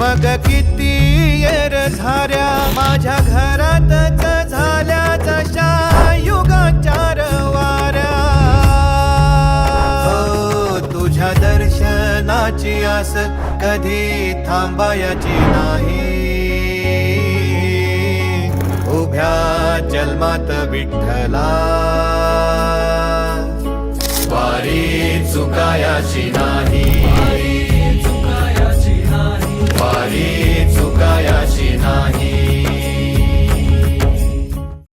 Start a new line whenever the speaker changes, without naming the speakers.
मग किती येर झाऱ्या माझ्या घरातच झाल्या जशा युगाचार वाऱ्या तुझ्या दर्शनाची आस कधी थांबायची नाही. उभ्या जन्मात विठ्ठला. वारी चुकायाची नाही.